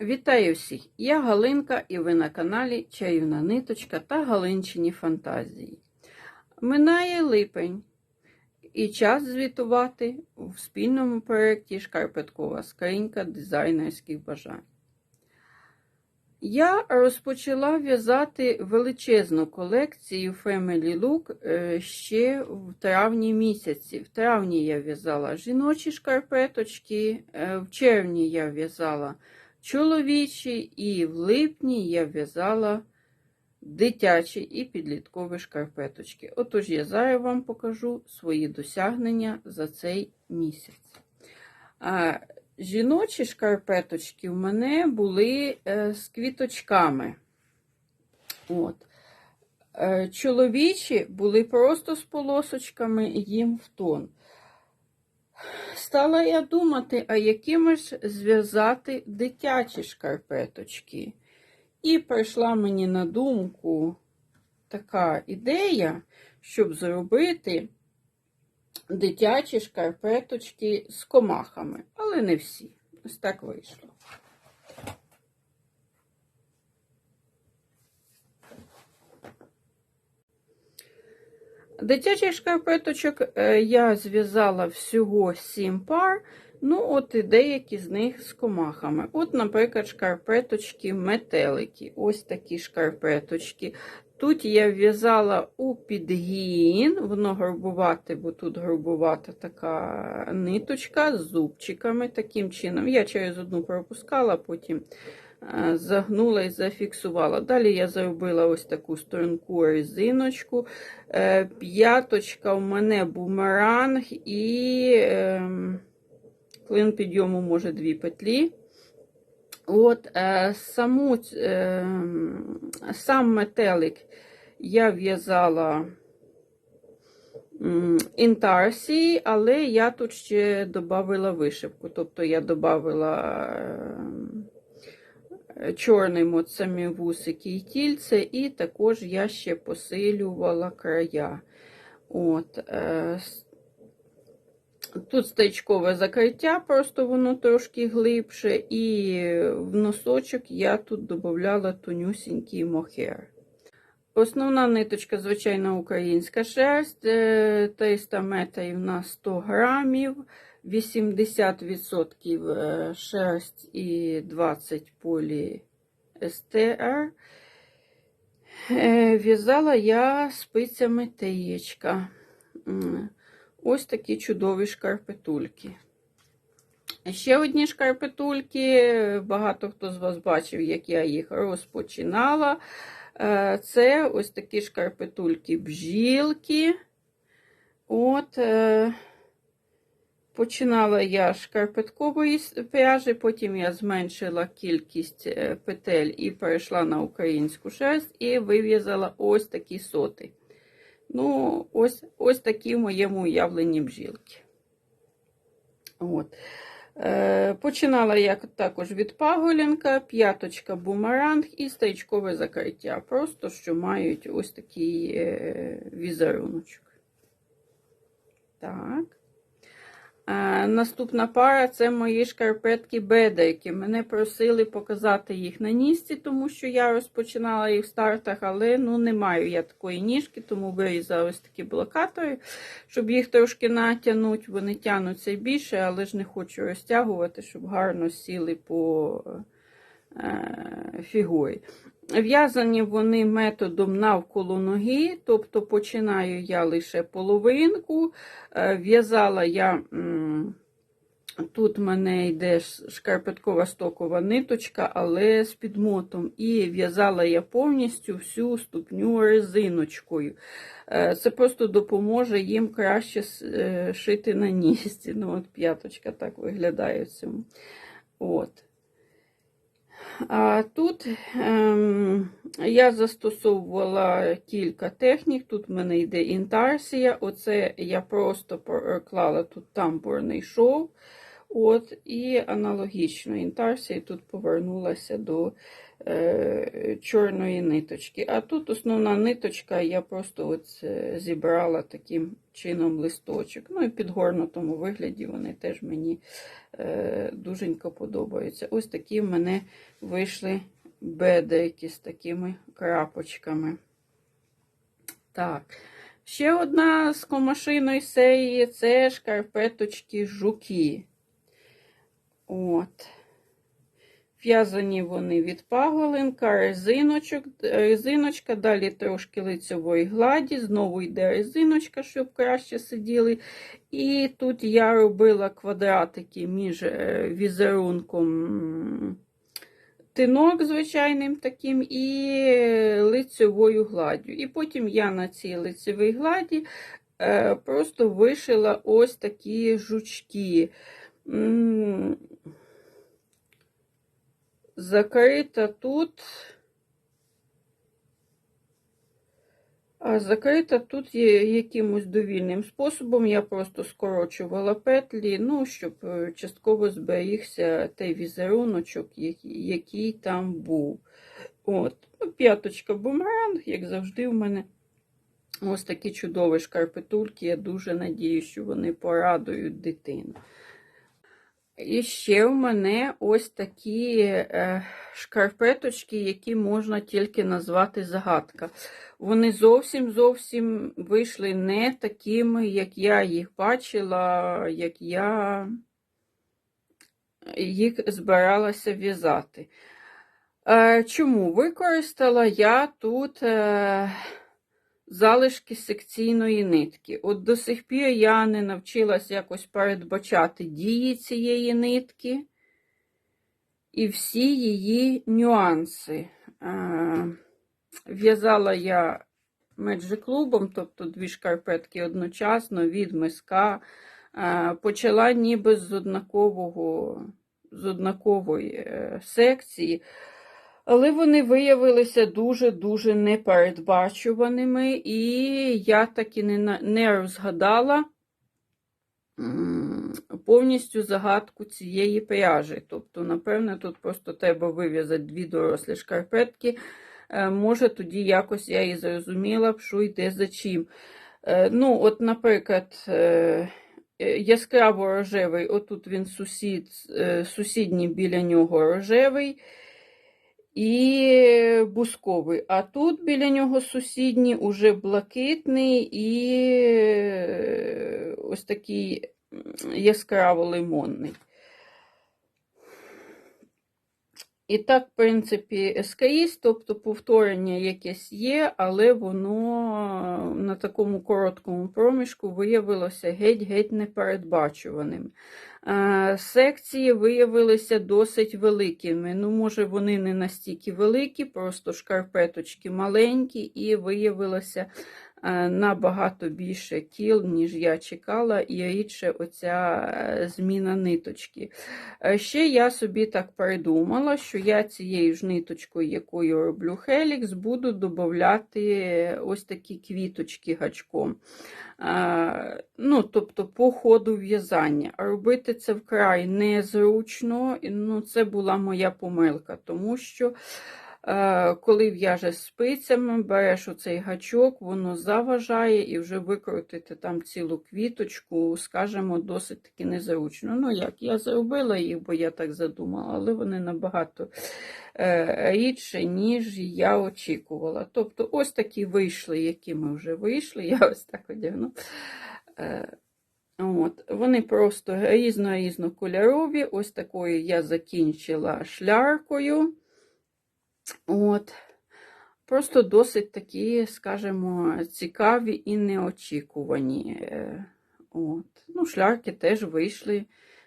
Вітаю всіх! Я Галинка і ви на каналі Чаюна Ниточка та Галинчині Фантазії. Минає липень і час звітувати в спільному проєкті Шкарпеткова скринька дизайнерських бажань. Я розпочала в'язати величезну колекцію Family Look е, ще в травні місяці. В травні я в'язала жіночі шкарпеточки, е, в червні я в'язала чоловічі, і в липні я в'язала дитячі і підліткові шкарпеточки. Отож, я зараз вам покажу свої досягнення за цей місяць. А, Жіночі шкарпеточки в мене були е, з квіточками. От. Е, Чоловічі були просто з полосочками їм в тон. Стала я думати, а якими ж зв'язати дитячі шкарпеточки. І прийшла мені на думку така ідея, щоб зробити дитячі шкарпеточки з комахами, але не всі. Ось так вийшло. Дитячих шкарпеточок е, я зв'язала всього 7 пар, ну от і деякі з них з комахами. От, наприклад, шкарпеточки метелики. Ось такі шкарпеточки. Тут я в'язала у підгін, воно грубувати, бо тут грубувата така ниточка з зубчиками. Таким чином. Я через одну пропускала, потім загнула і зафіксувала. Далі я зробила ось таку струнку резиночку. Е, П'яточка у мене бумеранг і ем, клин підйому може дві петлі. От е, саму, е, сам метелик я в'язала інтарсії, але я тут ще додала вишивку. Тобто я додала е, чорним от самі вусики і тільце, і також я ще посилювала края. От, е, Тут стечкове закриття, просто воно трошки глибше, і в носочок я тут додавала тонюсінький мохер. Основна ниточка, звичайно, українська шерсть, 300 метрів на 100 грамів, 80% шерсть і 20 поліестер. В'язала я спицями таєчка. Ось такі чудові шкарпетульки. Ще одні шкарпетульки, багато хто з вас бачив, як я їх розпочинала. Це ось такі шкарпетульки бжілки. От, Починала я з шкарпеткової пряжі, потім я зменшила кількість е, петель і перейшла на українську шерсть і вив'язала ось такі соти. Ну, ось ось такі в моєму уявленні бжілки. От. Е, Починала я також від паголінка, п'яточка бумеранг і стрічкове закриття. Просто що мають ось такий е, візеруночок. Так. Наступна пара це мої шкарпетки бедерки. Мене просили показати їх на нісці, тому що я розпочинала їх в стартах, але ну, не маю я такої ніжки, тому вирізала ось такі блокатори, щоб їх трошки натягнути. Вони тягнуться більше, але ж не хочу розтягувати, щоб гарно сіли по е, фігурі. В'язані вони методом навколо ноги, тобто починаю я лише половинку. Е, в'язала я, тут в мене йде шкарпеткова стокова ниточка, але з підмотом. І в'язала я повністю всю ступню резиночкою. Е, це просто допоможе їм краще е, шити на нісці. Ну, от П'яточка так виглядає в цьому. От. Тут ем, я застосовувала кілька технік. Тут в мене йде інтарсія. Оце я просто проклала тут тамбурний шов. От, І аналогічно інтарсія тут повернулася до чорної ниточки. А тут основна ниточка, я просто от е, зібрала таким чином листочок. Ну і в підгорнутому вигляді вони теж мені е, дуженько подобаються. Ось такі в мене вийшли бедейки з такими крапочками. Так. Ще одна з комашиної серії це шкарпеточки жуки. От. В'язані вони від паголинка, резиночок, резиночка, далі трошки лицевої гладі, знову йде резиночка, щоб краще сиділи. І тут я робила квадратики між е, візерунком тинок звичайним таким і лицевою гладдю. І потім я на цій лицевій гладі е, просто вишила ось такі жучки. Закрита тут. А закрита тут є якимось довільним способом. Я просто скорочувала петлі, ну, щоб е, частково зберігся той візеруночок, який, який там був. От. Ну, п'яточка бумеранг, як завжди, в мене ось такі чудові шкарпетульки. Я дуже надію, що вони порадують дитину. І ще в мене ось такі е, шкарпеточки, які можна тільки назвати загадка. Вони зовсім зовсім вийшли не такими, як я їх бачила, як я їх збиралася в'язати. Е, чому? Використала я тут е, залишки секційної нитки. От до сих пір я не навчилася якось передбачати дії цієї нитки і всі її нюанси. Е, В'язала я меджиклубом, тобто дві шкарпетки одночасно від миска. Е, Почала ніби з однакового, з однакової е, секції. Але вони виявилися дуже-дуже непередбачуваними, і я таки не, не розгадала повністю загадку цієї пряжі. Тобто, напевне, тут просто треба вив'язати дві дорослі шкарпетки. Е, Може, тоді якось я і зрозуміла, що йде за чим. Е, Ну, от, наприклад, е, яскраво рожевий, отут він сусід, сусідній біля нього рожевий і бусковий. А тут біля нього сусідні уже блакитний і е, ось такий яскраво лимонний. І так, в принципі, скрізь, тобто повторення якесь є, але воно на такому короткому проміжку виявилося геть-геть непередбачуваним. Е, Секції виявилися досить великими. Ну, може, вони не настільки великі, просто шкарпеточки маленькі, і виявилося е, набагато більше кіл, ніж я чекала, і рідше оця е, зміна ниточки. Е, Ще я собі так придумала, що я цією ж ниточкою, якою роблю хелікс, буду додати ось такі квіточки гачком. Е, Ну, тобто по ходу в'язання. Робити це вкрай незручно, ну, це була моя помилка, тому що е, коли в'яжеш спицями, береш оцей гачок, воно заважає і вже викрутити там цілу квіточку, скажімо, досить таки незручно. Ну як, я зробила їх, бо я так задумала, але вони набагато е, рідше, ніж я очікувала. Тобто, ось такі вийшли, які ми вже вийшли. Я ось так одягну. Е, От, Вони просто різно-різнокольорові. Ось такою я закінчила шляркою. От. Просто досить такі, скажімо, цікаві і неочікувані. Е, От. Ну, шлярки теж вийшли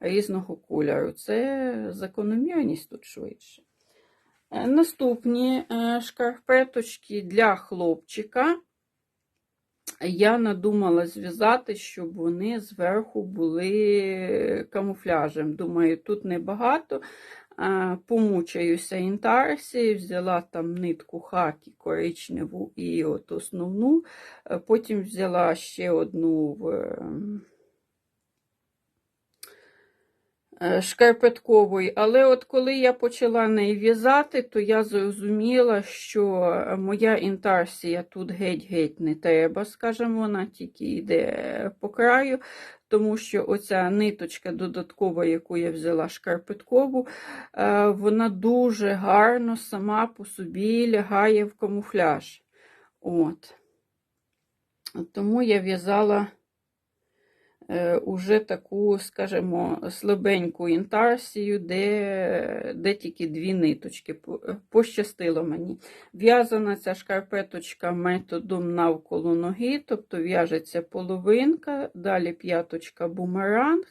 різного кольору. Це закономірність тут швидше. Е, Наступні е, шкарпеточки для хлопчика. Я надумала зв'язати, щоб вони зверху були камуфляжем. Думаю, тут небагато. Помучаюся інтарсі, взяла там нитку хакі коричневу і от основну. Е, Потім взяла ще одну в е, шкарпеткової. Але от коли я почала неї в'язати, то я зрозуміла, що моя інтарсія тут геть-геть не треба, скажімо, вона тільки йде по краю, тому що оця ниточка додаткова, яку я взяла шкарпеткову, е, вона дуже гарно сама по собі лягає в камуфляж. От. Тому я в'язала е, уже таку, скажімо, слабеньку інтарсію, де, де тільки дві ниточки. Е, Пощастило мені. В'язана ця шкарпеточка методом навколо ноги, тобто в'яжеться половинка, далі п'яточка бумеранг.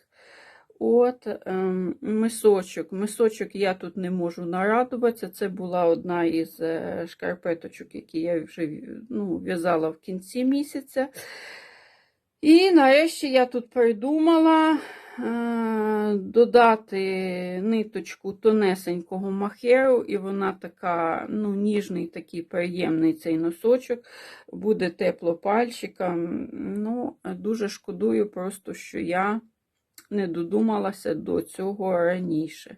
От ем, мисочок. Мисочок я тут не можу нарадуватися. Це була одна із е, шкарпеточок, які я вже ну, в'язала в кінці місяця. І нарешті я тут придумала е, додати ниточку тонесенького махеру, і вона така, ну, ніжний, такий приємний цей носочок, буде тепло пальчикам. Ну, дуже шкодую просто, що я не додумалася до цього раніше.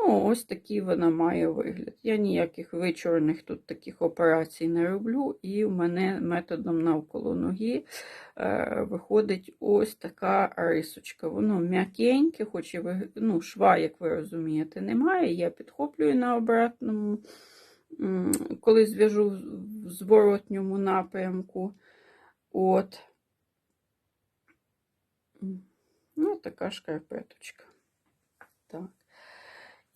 Ну, ось такий вона має вигляд. Я ніяких вечорних тут таких операцій не роблю, і в мене методом навколо ноги е, виходить ось така рисочка. Воно м'якеньке, хоч і ну, шва, як ви розумієте, немає. Я підхоплюю на обратному, коли зв'яжу в зворотньому напрямку. От. Ну, така шкарпеточка.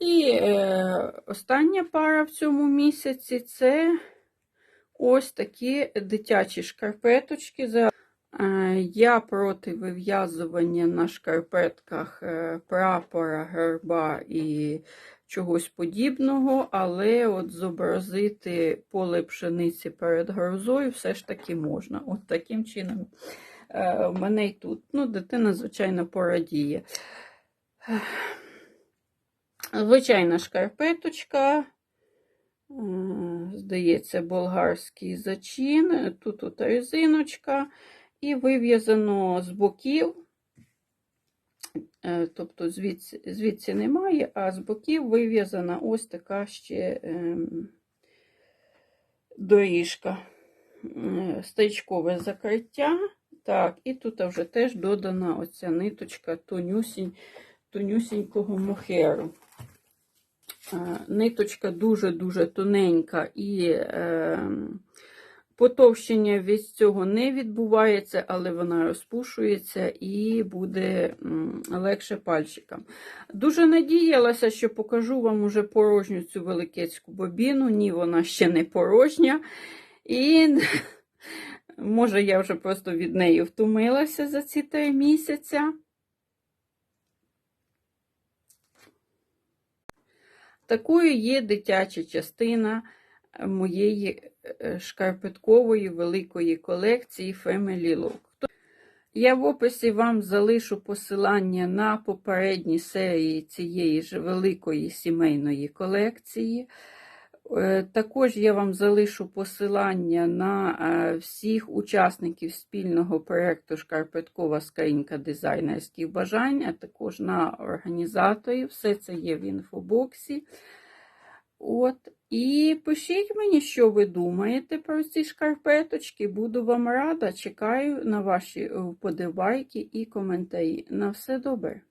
І е, остання пара в цьому місяці це ось такі дитячі шкарпеточки. Е, я проти вив'язування на шкарпетках е, прапора, герба і чогось подібного, але от зобразити поле пшениці перед грозою все ж таки можна. От таким чином е, в мене й тут. Ну, дитина, звичайно, порадіє. Звичайна шкарпеточка. Е, Здається, болгарський зачин. Тут от резиночка. І вив'язано з боків. Е, Тобто звідси, звідси немає, а з боків вив'язана ось така ще ем, доріжка. Е, Стрічкове закриття. Так, і тут вже теж додана оця ниточка тонюсінь, тонюсінького мохеру. Е, Ниточка дуже-дуже тоненька і е, потовщення від цього не відбувається, але вона розпушується і буде легше пальчикам. Дуже надіялася, що покажу вам уже порожню цю великецьку бобіну. Ні, вона ще не порожня. І може я вже просто від неї втомилася за ці три місяця. Такою є дитяча частина моєї е, шкарпеткової великої колекції Family Look. Я в описі вам залишу посилання на попередні серії цієї ж великої сімейної колекції. Е, Також я вам залишу посилання на е, всіх учасників спільного проєкту Шкарпеткова скринька дизайнерських бажань, а також на організаторів. Все це є в інфобоксі. От. І пишіть мені, що ви думаєте про ці шкарпеточки. Буду вам рада. Чекаю на ваші вподобайки і коментарі. На все добре!